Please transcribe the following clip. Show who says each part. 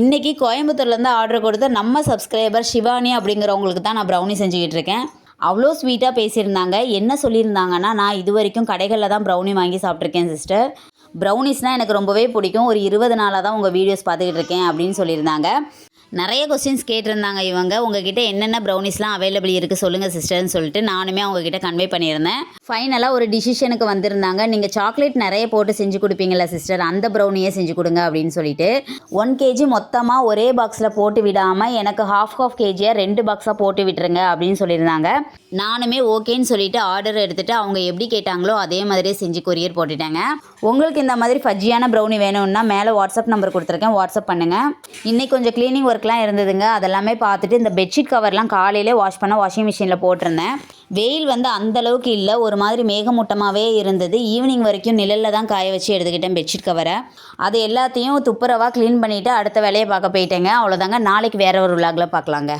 Speaker 1: இன்றைக்கி கோயம்புத்தூர்லேருந்து ஆர்டர் கொடுத்த நம்ம சப்ஸ்கிரைபர் சிவானி அப்படிங்கிறவங்களுக்கு தான் நான் ப்ரௌனி செஞ்சுக்கிட்டு இருக்கேன். அவ்வளோ ஸ்வீட்டாக பேசியிருந்தாங்க. என்ன சொல்லியிருந்தாங்கன்னா நான் இது வரைக்கும் கடைகளில் தான் ப்ரௌனி வாங்கி சாப்பிட்ருக்கேன் சிஸ்டர் ப்ரௌனிஸ்னால் எனக்கு ரொம்பவே பிடிக்கும். ஒரு இருபது நாளாக தான் உங்கள் வீடியோஸ் பார்த்துக்கிட்டு இருக்கேன் அப்படின்னு சொல்லியிருந்தாங்க. நிறைய கொஸ்டின்ஸ் கேட்டிருந்தாங்க இவங்க. உங்ககிட்ட என்னென்ன ப்ரௌனிஸ்லாம் அவைலபிள் இருக்குது சொல்லுங்கள் சிஸ்டர்னு சொல்லிட்டு நானுமே அவங்ககிட்ட கன்வே பண்ணியிருந்தேன். ஃபைனலாக ஒரு டிசிஷனுக்கு வந்திருந்தாங்க. நீங்கள் சாக்லேட் நிறைய போட்டு செஞ்சு கொடுப்பீங்களா சிஸ்டர் அந்த ப்ரௌனியே செஞ்சு கொடுங்க அப்படின்னு சொல்லிட்டு. ஒன் கேஜி மொத்தமாக ஒரே பாக்ஸில் போட்டு விடாமல் எனக்கு ஹாஃப் ஹாஃப் கேஜியாக ரெண்டு பாக்ஸாக போட்டு விட்டுருங்க அப்படின்னு சொல்லியிருந்தாங்க. நானுமே ஓகேன்னு சொல்லிட்டு ஆர்டர் எடுத்துகிட்டு அவங்க எப்படி கேட்டாங்களோ அதே மாதிரியே செஞ்சு கொரியர் போட்டுட்டாங்க. உங்களுக்கு இந்த மாதிரி ஃபஜ்ஜியான ப்ரௌனி வேணும்னா மேலே வாட்ஸ்அப் நம்பர் கொடுத்துருக்கேன். வாட்ஸ்அப் பண்ணுங்கள் இன்றைக்கி கொஞ்சம் க்ளீனிங் ஒர்க்லாம் இருந்ததுங்க. அதெல்லாமே பார்த்துட்டு இந்த பெட்ஷீட் கவர்லாம் காலையிலே வாஷ் பண்ண வாஷிங் மிஷினில் போட்டிருந்தேன். வெயில் வந்து அந்த அளவுக்கு இல்லை. ஒரு மாதிரி மேகமூட்டமாகவே இருந்தது. ஈவினிங் வரைக்கும் நிழலில் தான் காய வச்சு எடுத்துக்கிட்டேன் பெட்ஷீட் கவரை அது எல்லாத்தையும் துப்புரவாக க்ளீன் பண்ணிவிட்டு அடுத்த வேலையை பார்க்க போயிட்டேங்க. அவ்வளோதாங்க நாளைக்கு வேற ஒரு விழாக்கில் பார்க்கலாங்க.